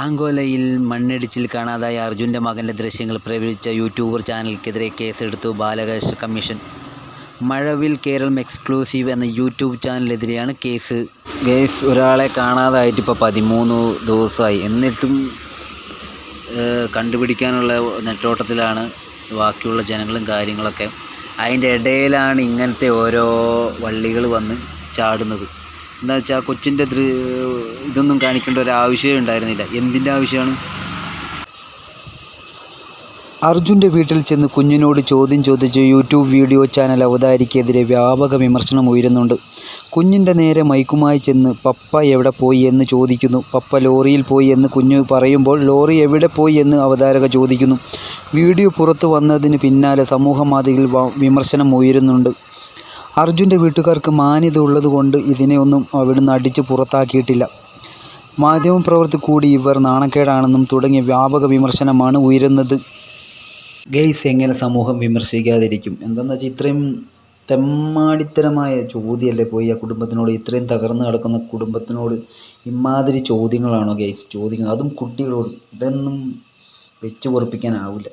ആങ്കോലയിൽ മണ്ണിടിച്ചിൽ കാണാതായ അർജുന്റെ മകന്റെ ദൃശ്യങ്ങൾ പ്രവചിച്ച യൂട്യൂബർ ചാനലിക്കെതിരെ കേസെടുത്തു ബാലകാശ കമ്മീഷൻ. മഴവിൽ കേരളം എക്സ്ക്ലൂസീവ് എന്ന യൂട്യൂബ് ചാനലിനെതിരെയാണ് കേസ്. കേസ് ഒരാളെ കാണാതായിട്ട് ഇപ്പോൾ പതിമൂന്ന് ദിവസമായി. എന്നിട്ടും കണ്ടുപിടിക്കാനുള്ള നെട്ടോട്ടത്തിലാണ് ബാക്കിയുള്ള ജനങ്ങളും കാര്യങ്ങളൊക്കെ. അതിന്റെ ഇടയിലാണ് ഇങ്ങനത്തെ ഓരോ വള്ളികൾ വന്ന് ചാടുന്നത്. എന്താ വെച്ചാൽ കൊച്ചിന്റെ ഇതൊന്നും കാണിക്കേണ്ട ഒരു ആവശ്യമേ ഉണ്ടായിരുന്നില്ല. എന്തിന്റെ ആവശ്യമാണ്? അർജുന്റെ വീട്ടിൽ ചെന്ന് കുഞ്ഞിനോട് ചോദ്യം ചോദിച്ച് യൂട്യൂബ് വീഡിയോ ചാനൽ അവതാരിക്കെതിരെ വ്യാപക വിമർശനം ഉയരുന്നുണ്ട്. കുഞ്ഞിന്റെ നേരെ മൈക്കുമായി ചെന്ന് പപ്പ എവിടെ പോയി? എന്ന് ചോദിക്കുന്നു. പപ്പ ലോറിയിൽ പോയി എന്ന് കുഞ്ഞു പറയുമ്പോൾ ലോറി എവിടെ പോയി എന്ന് അവതാരക ചോദിക്കുന്നു. വീഡിയോ പുറത്തു വന്നതിന് പിന്നാലെ സമൂഹ വിമർശനം ഉയരുന്നുണ്ട്. അർജുന്റെ വീട്ടുകാർക്ക് മാന്യത ഉള്ളതുകൊണ്ട് ഇതിനെ ഒന്നും അവിടുന്ന് അടിച്ച് പുറത്താക്കിയിട്ടില്ല. മാധ്യമപ്രവർത്തി കൂടി ഇവർ നാണക്കേടാണെന്നും തുടങ്ങിയ വ്യാപക വിമർശനമാണ് ഉയരുന്നത്. ഗെയ്സ് എങ്ങനെ സമൂഹം വിമർശിക്കാതിരിക്കും? എന്താണെന്ന് വെച്ചാൽ ഇത്രയും തെമ്മാടിത്തരമായ ചോദ്യമല്ലേ പോയി ആ കുടുംബത്തിനോട്? ഇത്രയും തകർന്നു കിടക്കുന്ന കുടുംബത്തിനോട് ഇമാതിരി ചോദ്യങ്ങളാണോ ഗെയ്സ് ചോദ്യങ്ങൾ അതും കുട്ടികളോട്. ഇതൊന്നും വെച്ച് പൊറപ്പിക്കാനാവില്ല